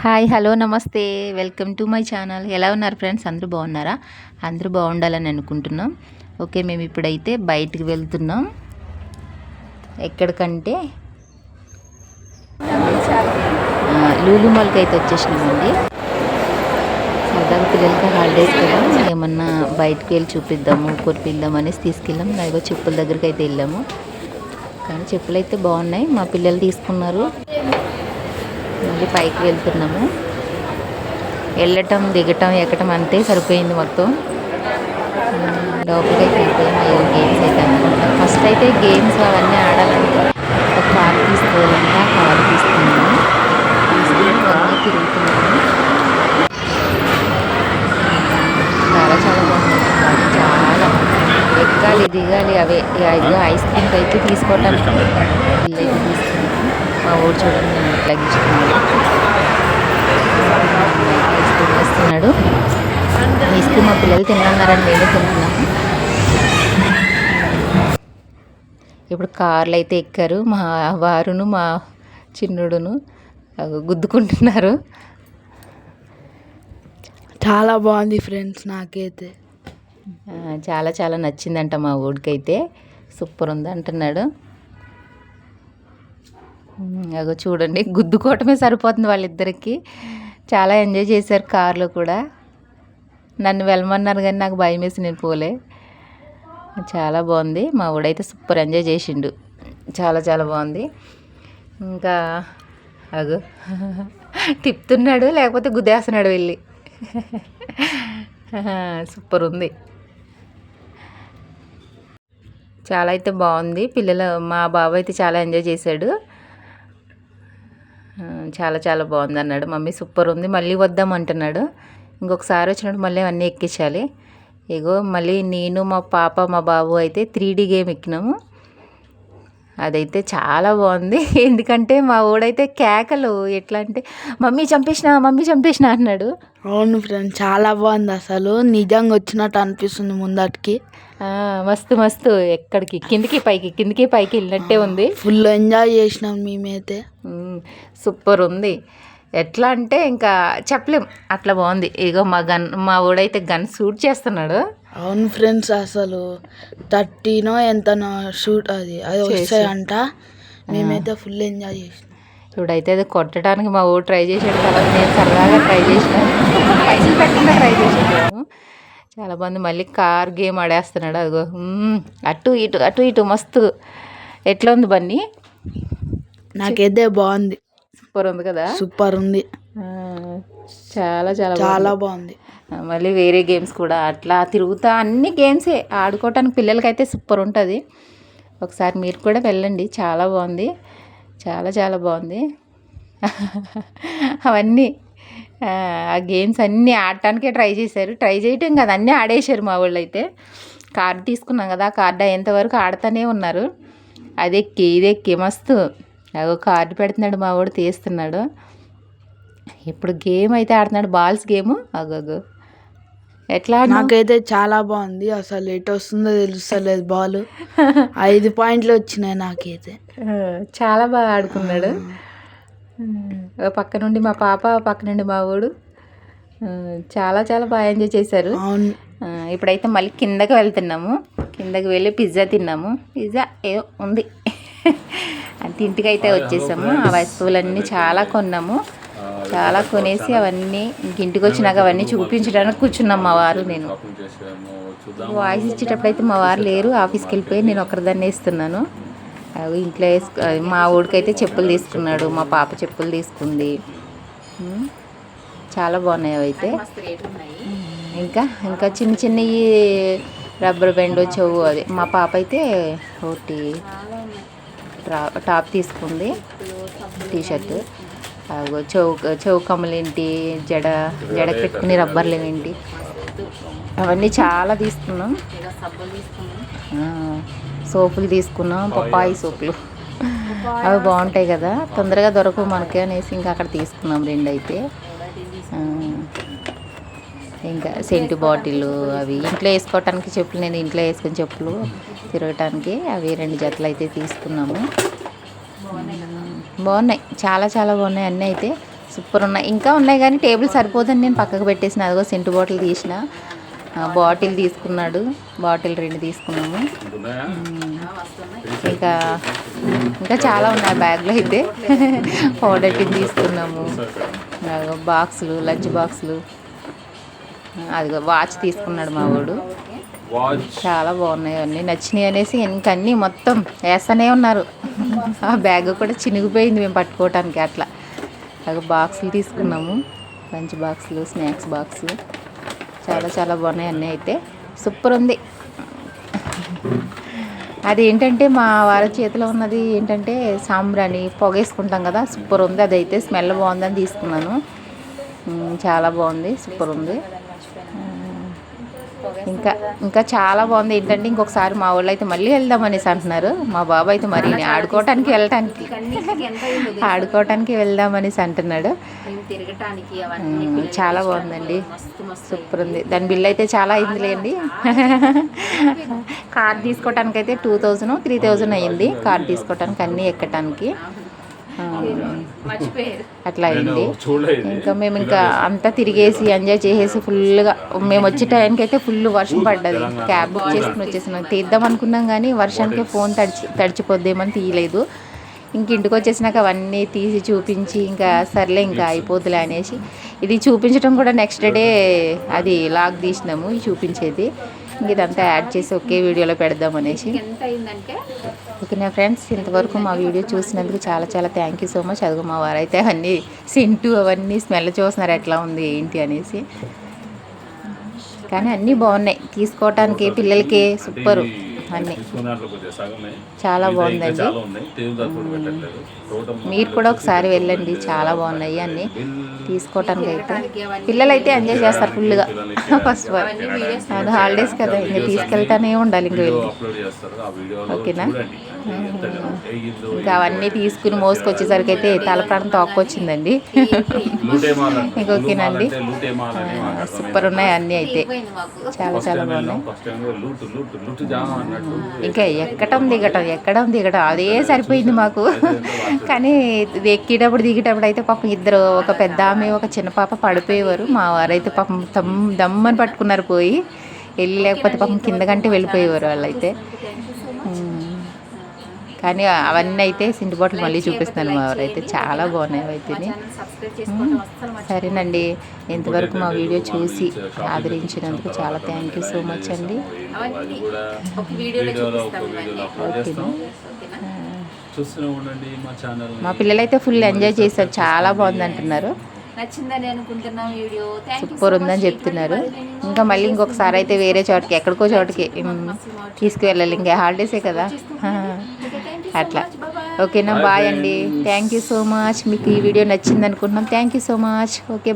Hi hello నమస్తే. Welcome to my channel. ఎలా ఉన్నారు ఫ్రెండ్స్? అందరూ బాగున్నారా? అందరూ బాగుండాలని అనుకుంటున్నాం. ఓకే మేము ఇప్పుడైతే బయటికి వెళ్తున్నాం. ఎక్కడికంటే? లూలు మాల్కి అయితే వచ్చేసినామండి. సరదాగా పిల్లలకి హాలిడేస్ కదా ఏమన్నా బయటికి వెళ్ళి చూపిద్దాము కొనిపిద్దాం అనేసి తీసుకెళ్ళాము ఇగో చెప్పుల దగ్గరికి అయితే వెళ్ళాము. కానీ చెప్పులు అయితే బాగున్నాయి. మా పిల్లలు తీసుకున్నారు. మళ్ళీ పైకి వెళ్తున్నాము. వెళ్ళటం దిగటం ఎక్కటం అంతే సరిపోయింది మొత్తం. లోపలికి వెళ్ళిపోయాము ఏవో గేమ్స్ అయితే అనుకుంటా ఫస్ట్ అయితే గేమ్స్ అవన్నీ ఆడాలంటే ఒక కార్ తీసుకోవాలంటే. ఆ కార్ తీసుకున్నాము. తీసుకుని తిరుగుతున్నాము. చాలా చాలా బాగుంది. చాలా ఎక్కాలి దిగాలి అవే ఐస్ క్రీమ్కి అయితే తీసుకున్నాము మా ఊరు చూడండి ఐస్ క్రీమ్ మా పిల్లలు తిన్నారని మేము తింటున్నాము. ఇప్పుడు కార్లు అయితే ఎక్కారు. మా వారును మా చిన్నుడును గుద్దుకుంటున్నారు. చాలా బాగుంది ఫ్రెండ్స్ నాకైతే. చాలా చాలా నచ్చిందంట మా ఊడికైతే సూపర్ ఉంది అంటున్నాడు అగో చూడండి గుద్దుకోవటమే సరిపోతుంది వాళ్ళిద్దరికి. చాలా ఎంజాయ్ చేశారు కార్లో కూడా. నన్ను వెళ్ళమన్నారు కానీ నాకు భయం వేసి నేను పోలే. చాలా బాగుంది. మా ఊడైతే సూపర్ ఎంజాయ్ చేసిండు. చాలా చాలా బాగుంది. ఇంకా అగో తిప్పుతున్నాడు లేకపోతే గుద్దేస్తున్నాడు వెళ్ళి. సూపర్ ఉంది. చాలా అయితే బాగుంది. పిల్లలు మా బాబు అయితే చాలా ఎంజాయ్ చేశాడు. చాలా చాలా బాగుంది అన్నాడు మమ్మీ సూపర్ ఉంది మళ్ళీ వద్దాం అంటున్నాడు ఇంకొకసారి వచ్చినప్పుడు మళ్ళీ అన్నీ ఎక్కించాలి. ఇగో మళ్ళీ నేను మా పాప మా బాబు అయితే త్రీ డీ గేమ్ ఎక్కినాము. అదైతే చాలా బాగుంది. ఎందుకంటే మా ఊడైతే కేకలు ఎట్లా అంటే మమ్మీ చంపేసిన మమ్మీ చంపేసిన అన్నాడు. అవును ఫ్రెండ్స్ చాలా బాగుంది అసలు. నిజంగా వచ్చినట్టు అనిపిస్తుంది ముందటికి. మస్తు మస్తు. ఎక్కడికి? కిందికి పైకి కిందికి పైకి వెళ్ళినట్టే ఉంది. ఫుల్ ఎంజాయ్ చేసినాం మేమైతే. మ్మ్. సూపర్ ఉంది. ఎట్లా అంటే ఇంకా చెప్పలేం. అట్లా బాగుంది. ఇగో మా గన్ మా ఊడైతే గన్ షూట్ చేస్తున్నాడు. అవును ఫ్రెండ్స్ అసలు థర్టీనో ఎంతనో షూట్ అది. అది వస్తాయంట. మేమైతే ఫుల్ ఎంజాయ్ చేసినాం. ఇప్పుడైతే అది కొట్టడానికి మా ఊరు ట్రై చేసాడు తర్వాత నేను సరదాగా ట్రై చేసినాను పైసలు పెట్టకుండా ట్రై చేసాను చాలా బాగుంది మళ్ళీ కార్ గేమ్ ఆడేస్తున్నాడు అదిగో. అటు ఇటు అటు ఇటు మస్తు. ఎట్లా ఉంది బన్నీ? నాకైతే బాగుంది. సూపర్ ఉంది కదా? సూపర్ ఉంది. చాలా చాలా చాలా బాగుంది. మళ్ళీ వేరే గేమ్స్ కూడా అట్లా తిరుగుతా అన్ని గేమ్సే. ఆడుకోవటానికి పిల్లలకైతే సూపర్ ఉంటుంది. ఒకసారి మీరు కూడా వెళ్ళండి. చాలా బాగుంది. చాలా చాలా బాగుంది. అవన్నీ ఆ, గేమ్స్ అన్నీ ఆడటానికే ట్రై చేశారు. ట్రై చేయటం కదా అన్నీ ఆడేశారు మా వాళ్ళు అయితే కార్డు తీసుకున్నాం కదా ఆ కార్డు అయ్యేంతవరకు ఆడుతూనే ఉన్నారు. అది ఎక్కి ఇది ఎక్కి మస్తు. అగో కార్డు పెడుతున్నాడు మా వాడు తీస్తున్నాడు. ఇప్పుడు గేమ్ అయితే ఆడుతున్నాడు బాల్స్ గేమ్. అగోగో ఎట్లా? నాకైతే చాలా బాగుంది. అసలు ఎటు వస్తుందో తెలుస్తలేదు బాల్. ఐదు పాయింట్లు వచ్చినాయి నాకైతే. చాలా బాగా ఆడుకున్నాడు. పక్క నుండి మా పాప పక్క నుండి మా వాడు ఆ, చాలా చాలా బాగా ఎంజాయ్ చేశారు. అవును. ఇప్పుడైతే మళ్ళీ కిందకి వెళ్తున్నాము. కిందకి వెళ్ళి పిజ్జా తిన్నాము. పిజ్జా ఏదో ఉంది. అంత ఇంటికి అయితే వచ్చేసాము. ఆ వస్తువులన్నీ చాలా కొన్నాము. చాలా కొనేసి అవన్నీ ఇంటికి వచ్చినాక అవన్నీ చూపించడానికి కూర్చున్నాం మా వారు నేను. వాయిస్ ఇచ్చేటప్పుడు అయితే మా వారు లేరు ఆఫీస్కి వెళ్ళిపోయి నేను ఒకరిదాన్ని వేస్తున్నాను అవి ఇంట్లో వేసుకు మా ఊడికైతే చెప్పులు తీసుకున్నాడు మా పాప చెప్పులు తీసుకుంది. చాలా బాగున్నాయి అవి అయితే. ఇంకా ఇంకా చిన్న చిన్నవి రబ్బర్ బ్యాండ్ చెవు అది. మా పాప అయితే ఒకటి టాప్ తీసుకుంది టీషర్ట్. చెవు చెవు కమ్మలు ఏంటి జడ జడ పెట్టుకుని రబ్బర్లు ఏంటి? అవన్నీ చాలా తీసుకున్నాం. ఆ, సోపులు తీసుకున్నాం పప్పాయి సోపులు. అవి బాగుంటాయి కదా తొందరగా దొరకవు మనకి అనేసి ఇంకా అక్కడ తీసుకున్నాం రెండు అయితే ఇంకా సెంటు బాటిల్ అవి ఇంట్లో వేసుకోవటానికి చెప్పులు నేను ఇంట్లో వేసుకుని చెప్పులు తిరగటానికి అవి రెండు జతలు అయితే తీసుకున్నాము. బాగున్నాయి. చాలా చాలా బాగున్నాయి అన్నీ అయితే. సూపర్ ఉన్నాయి. ఇంకా ఉన్నాయి కానీ టేబుల్ సరిపోదని నేను పక్కకు పెట్టేసిన. అదిగో సెంటు బాటిల్ తీసిన. బాటిల్ తీసుకున్నాడు. బాటిల్ రెండు తీసుకున్నాము. ఇంకా ఇంకా చాలా ఉన్నాయి బ్యాగ్లో అయితే. పౌడర్ టిన్ తీసుకున్నాము. బాక్సులు లంచ్ బాక్సులు. అదిగో వాచ్ తీసుకున్నాడు మా వాడు. చాలా బాగున్నాయి అన్నీ. నచ్చినాయి అనేసి ఇంకా అన్నీ మొత్తం వేస్తూనే ఉన్నారు. ఆ బ్యాగ్ కూడా చినిగిపోయింది మేము పట్టుకోవటానికి అట్లా. అలాగే బాక్సులు తీసుకున్నాము. లంచ్ బాక్సులు స్నాక్స్ బాక్సులు చాలా చాలా బాగున్నాయి అన్నీ అయితే. సూపర్ ఉంది. అది ఏంటంటే మా వారి చేతిలో ఉన్నది ఏంటంటే సాంబ్రాణి పొగేసుకుంటాం కదా సూపర్ ఉంది. అదైతే స్మెల్ బాగుందని తీసుకున్నాను. చాలా బాగుంది. సూపర్ ఉంది. ఇంకా ఇంకా చాలా బాగుంది. ఏంటంటే ఇంకొకసారి మా వాళ్ళు అయితే మళ్ళీ వెళ్దాం అనేసి అంటున్నారు. మా బాబు అయితే మరి ఆడుకోవటానికి వెళ్ళటానికి ఆడుకోవటానికి వెళ్దాం అనేసి అంటున్నాడు చాలా బాగుందండి. సూపర్ ఉంది. దాని బిల్ అయితే చాలా అయిందిలేండి. కార్ తీసుకోవటానికి అయితే టూ థౌజండ్ త్రీ థౌజండ్ అయ్యింది. కార్ తీసుకోవటానికి అన్నీ ఎక్కటానికి. అట్లా అయింది. ఇంకా మేము ఇంకా అంతా తిరిగేసి ఎంజాయ్ చేసేసి ఫుల్గా మేము వచ్చే టైంకి అయితే ఫుల్ వర్షం పడ్డది. క్యాబ్ బుక్ చేసుకుని వచ్చేసినాం. తీద్దాం అనుకున్నాం కానీ వర్షానికి ఫోన్ తడిచి తడిచిపోద్దేమని తీయలేదు. ఇంక ఇంటికి వచ్చేసినాక అవన్నీ తీసి చూపించి ఇంకా సర్లే ఇంకా అయిపోతులే అనేసి ఇది చూపించడం కూడా నెక్స్ట్ డే అది లాగ్ తీసినాము చూపించేది. ఇంక ఇదంతా యాడ్ చేసి ఒకే వీడియోలో పెడదాం అనేసి. ఎంత అయిందంటే ఓకేనా ఫ్రెండ్స్ ఇంతవరకు మా వీడియో చూసినందుకు చాలా చాలా థ్యాంక్ యూ సో మచ్ అదిగో మా వారైతే అవన్నీ సింటు అవన్నీ స్మెల్ చూస్తున్నారు ఎట్లా ఉంది ఏంటి అనేసి. కానీ అన్నీ బాగున్నాయి. తీసుకోవటానికి పిల్లలకి సూపర్. అన్నీ. చాలా బాగుందండి. మీరు కూడా ఒకసారి వెళ్ళండి. చాలా బాగున్నాయి అన్నీ. తీసుకోవటానికి అయితే. పిల్లలు అయితే ఎంజాయ్ చేస్తారు ఫుల్గా ఫస్ట్ వన్ అది హాలిడేస్ కదా. ఇంకా తీసుకెళ్తానే ఉండాలి ఇంక వెళ్ళి. అప్లోడ్ చేస్తారు. ఆ వీడియోలో ఓకేనా? ఇంకా అవన్నీ తీసుకుని మోసుకొచ్చేసరికి అయితే తల ప్రాణం తోక్కొచ్చిందండి. లూట్ ఏమాలంటే ఇంకా ఓకేనండి లూట్ ఏమాలని సూపర్ ఉన్నాయి అన్నీ అయితే. చాలా చాలా బాగున్నాయి. ఇంకా ఎక్కటం దిగటం ఎక్కడం దిగటం అదే సరిపోయింది మాకు. కానీ ఎక్కేటప్పుడు దిగేటప్పుడు అయితే పాపం ఇద్దరు ఒక పెద్ద ఆమె ఒక చిన్న పాప పడిపోయేవారు. మా వారైతే పాపం దమ్ దమ్మని పట్టుకున్నారు పోయి. వెళ్ళి లేకపోతే పాపం కిందకంటే వెళ్ళిపోయేవారు వాళ్ళైతే. కానీ అవన్నీ అయితే సింటి బాటిల్ మళ్ళీ చూపిస్తాను మా వారైతే చాలా బాగున్నాయి అయితే. సరేనండి. ఇంతవరకు మా వీడియో చూసి ఆదరించినందుకు చాలా థ్యాంక్ యూ సో మచ్ అండి. మా ఛానల్ మా పిల్లలైతే ఫుల్ ఎంజాయ్ చేశారు. చాలా బాగుంది అంటున్నారు. నచ్చిందని అనుకుంటున్నాం వీడియో. థ్యాంక్ యూ సూపర్ ఉందని చెప్తున్నారు. ఇంకా మళ్ళీ ఇంకొకసారి అయితే వేరే చోటకి ఎక్కడికో చోటకి తీసుకువెళ్ళాలి. ఇంకా హాలిడేసే కదా. అట్లా. ఓకేనా బాయ్ అండి. థ్యాంక్ యూ సో మచ్ మీకు ఈ వీడియో నచ్చింది అనుకుంటున్నాం thank you so much okay